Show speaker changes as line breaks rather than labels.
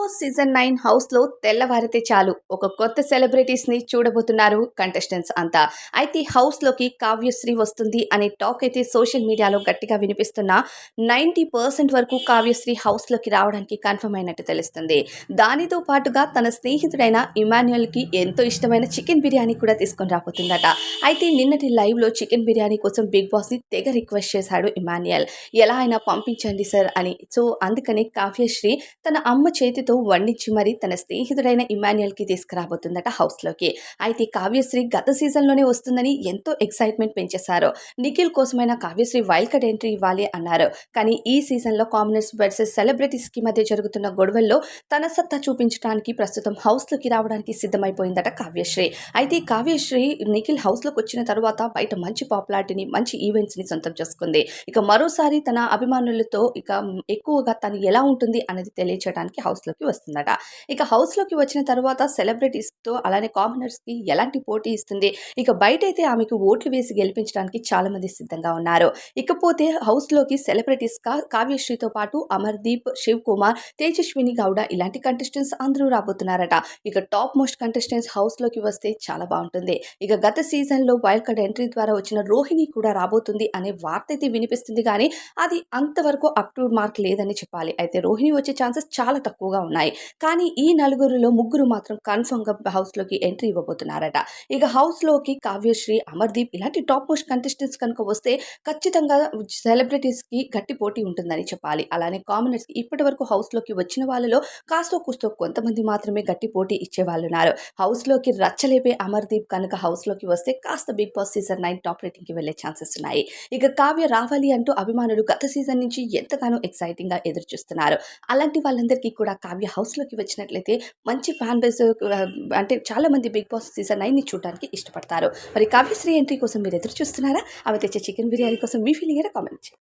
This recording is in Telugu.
బాస్ సీజన్ నైన్ హౌస్లో తెల్లవారితే చాలు. ఒక కొత్త సెలబ్రిటీస్ని చూడబోతున్నారు కంటెస్టెంట్స్ అంతా. అయితే హౌస్లోకి కావ్యశ్రీ వస్తుంది అనే టాక్ అయితే సోషల్ మీడియాలో గట్టిగా వినిపిస్తున్న నైంటీ పర్సెంట్ వరకు కావ్యశ్రీ హౌస్లోకి రావడానికి కన్ఫర్మ్ అయినట్టు తెలుస్తుంది. దానితో పాటుగా తన స్నేహితుడైన ఇమాన్యుయల్కి ఎంతో ఇష్టమైన చికెన్ బిర్యానీ కూడా తీసుకొని రాబోతుందట. అయితే నిన్నటి లైవ్లో చికెన్ బిర్యానీ కోసం బిగ్ బాస్ని తెగ రిక్వెస్ట్ చేశాడు ఇమాన్యుయల్. ఎలా అయినా పంపించండి సార్ అని. సో అందుకని కావ్యశ్రీ తన అమ్మ చేతితో వండించి మరి తన స్నేహితుడైన ఇమాన్యుయల్కి తీసుకురాబోతుందట హౌస్లోకి. అయితే కావ్యశ్రీ గత సీజన్లోనే వస్తుందని ఎంతో ఎక్సైట్మెంట్ పెంచేశారు. నిఖిల్ కోసమైనా కావ్యశ్రీ వైల్డ్ కార్డ్ ఎంట్రీ ఇవ్వాలి అన్నారు. కానీ ఈ సీజన్లో కామనర్స్ వర్సెస్ సెలబ్రిటీస్కి మధ్య జరుగుతున్న గొడవల్లో తన సత్తా చూపించడానికి ప్రస్తుతం హౌస్లోకి రావడానికి సిద్ధమైపోయిందట కావ్యశ్రీ. అయితే కావ్యశ్రీ నిఖిల్ హౌస్లోకి వచ్చిన తర్వాత బయట మంచి పాపులారిటీని మంచి ఈవెంట్స్ని సొంతం చేసుకుంది. ఇక మరోసారి తన అభిమానులతో ఇక ఎక్కువగా తను ఎలా ఉంటుంది అనేది తెలియచేయడానికి హౌస్లోకి వస్తుందట. ఇక హౌస్లోకి వచ్చిన తర్వాత సెలబ్రిటీస్తో అలానే కామనర్స్కి ఎలాంటి పోటీ ఇస్తుంది? ఇక బయట అయితే ఆమెకు ఓట్లు వేసి గెలిపించడానికి చాలా మంది సిద్ధంగా ఉన్నారు. ఇకపోతే హౌస్లోకి సెలబ్రిటీస్ కావ్యశ్రీతో పాటు అమర్దీప్ శివ్ కుమార్ తేజస్విని గౌడ ఇలాంటి కంటెస్టెంట్స్ అందరూ రాబోతున్నారట. ఇక టాప్ మోస్ట్ కంటెస్టెంట్స్ హౌస్లోకి వస్తే చాలా బాగుంటుంది. ఇక గత సీజన్లో వైల్డ్ కార్డ్ ఎంట్రీ ద్వారా వచ్చిన రోహిణి కూడా రాబోతుంది అనే వార్త అయితే వినిపిస్తుంది కానీ అది అంతవరకు అప్ టు మార్క్ లేదని చెప్పాలి. అయితే రోహిణి వచ్చే ఛాన్సెస్ చాలా తక్కువగా ఉన్నాయి. కానీ ఈ నలుగురిలో ముగ్గురు మాత్రం కన్ఫర్మ్గా హౌస్లోకి ఎంట్రీ ఇవ్వబోతున్నారట. ఇక హౌస్లోకి కావ్యశ్రీ అమర్దీప్ ఇలాంటి టాప్ మోస్ట్ కంటెస్టెంట్స్ కనుక వస్తే ఖచ్చితంగా సెలబ్రిటీస్కి గట్టి పోటీ ఉంటుందని చెప్పాలి. అలానే కామనర్స్కి ఇప్పటి వరకు హౌస్లోకి వచ్చిన వాళ్ళలో కాస్తో కూస్తో కొంతమంది మాత్రమే గట్టి పోటీ ఇచ్చే వాళ్ళు ఉన్నారు హౌస్లోకి రచ్చలేపే అమర్దీప్ కనుక హౌస్లోకి వస్తే కాస్త big boss season nine top రేటింగ్కి వెళ్ళే ఛాన్సెస్ ఉన్నాయి. ఇక కావ్య రావాలి అంటూ అభిమానులు గత సీజన్ నుంచి ఎంతగానో ఎక్సైటింగ్గా ఎదురు చూస్తున్నారు అలాంటి వాళ్ళందరికీ కూడా కావ్య హౌస్లోకి వచ్చినట్లయితే మంచి ఫ్యాన్ బేస్ అంటే చాలా మంది బిగ్ బాస్ సీజన్ నైన్ని చూడడానికి ఇష్టపడతారు. మరి కావ్యశ్రీ ఎంట్రీ కోసం మీరు ఎదురు చూస్తున్నారా? అవి తెచ్చే చికెన్ బిర్యానీ కోసం మీ ఫీలింగ్ కామెంట్ చేయండి.